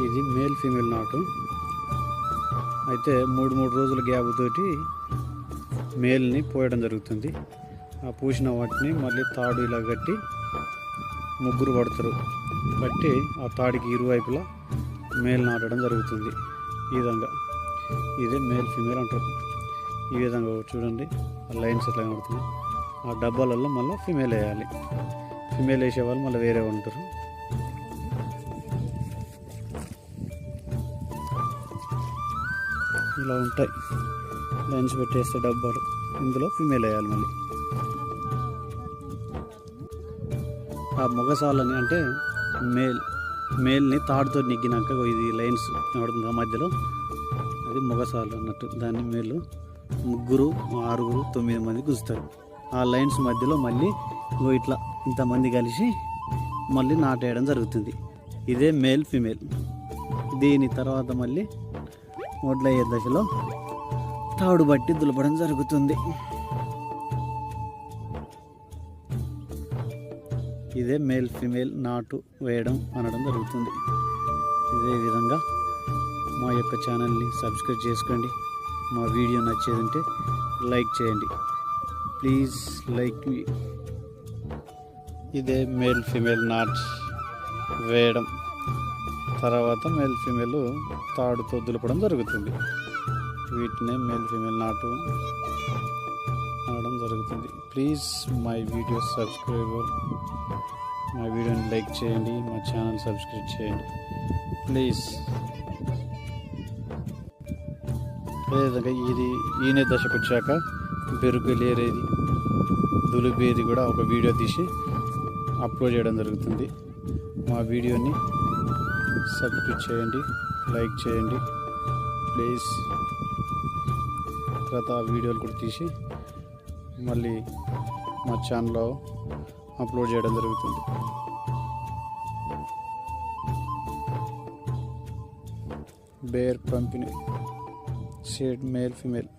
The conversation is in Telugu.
ఇది మేల్ ఫీమేల్ నాటు. అయితే మూడు మూడు రోజుల గ్యాప్ తోటి మేల్ని పోయడం జరుగుతుంది. ఆ పూసిన వాటిని మళ్ళీ తాడు ఇలా కట్టి ముగ్గురు పడతారు. కట్టి ఆ తాడికి ఇరువైపులా మేల్ నాటడం జరుగుతుంది. ఈ విధంగా. ఇదే మేల్ ఫీమేల్ అంటారు. ఈ విధంగా చూడండి. ఆ లైన్స్ ఎట్లా కనబడుతుంది ఆ డబ్బాలలో మళ్ళీ ఫిమేల్ వేయాలి. ఫిమేల్ వేసే వాళ్ళు మళ్ళీ వేరే ఉంటారు. ఇలా ఉంటాయి. లైన్స్ పెట్టేస్తే డబ్బాలు. ఇందులో ఫిమేల్ వేయాలి మళ్ళీ. ఆ మొగసాలని అంటే మేల్ మేల్ని తాడుతో నెగ్గినాక ఇది లైన్స్ కనబడుతుంది ఆ మధ్యలో. అది మొగసాలు అన్నట్టు. దాన్ని మేలు ముగ్గురు ఆరుగురు తొమ్మిది మంది గుస్తారు ఆ లైన్స్ మధ్యలో మళ్ళీ ఇట్లా ఇంతమంది కలిసి మళ్ళీ నాటేయడం జరుగుతుంది. ఇదే మేల్ ఫిమేల్. దీని తర్వాత మళ్ళీ మొదలయ్యే దశలో తాడు బట్టి దులపడం జరుగుతుంది. ఇదే మేల్ ఫిమేల్ నాటు వేయడం అనడం జరుగుతుంది. ఇదే విధంగా మా యొక్క ఛానల్ని సబ్స్క్రైబ్ చేసుకోండి. మా వీడియో నచ్చేదంటే లైక్ చేయండి. ప్లీజ్ లైక్ మీ. ఇదే మేల్ ఫిమేల్ నాట్ వేయడం. తర్వాత మేల్ ఫీమేల్ తాడుతో దులపడం జరుగుతుంది. వీటినే మేల్ ఫీమేల్ నాటు అనడం జరుగుతుంది. ప్లీజ్ మై వీడియో సబ్స్క్రైబర్ మా వీడియోని లైక్ చేయండి మా ఛానల్ సబ్స్క్రైబ్ చేయండి. ప్లీజ్ అదేవిధంగా ఇది ఈయన దశకు వచ్చాక బెరుకులేరేది దులిపేది కూడా ఒక వీడియో తీసి అప్లోడ్ చేయడం జరుగుతుంది. మా వీడియోని సబ్స్క్రైబ్ చేయండి లైక్ చేయండి. ప్లీజ్. తర్వాత వీడియోలు కూడా తీసి మళ్ళీ మా ఛానల్లో అప్లోడ్ చేయడం జరుగుతుంది. Bear company shade male female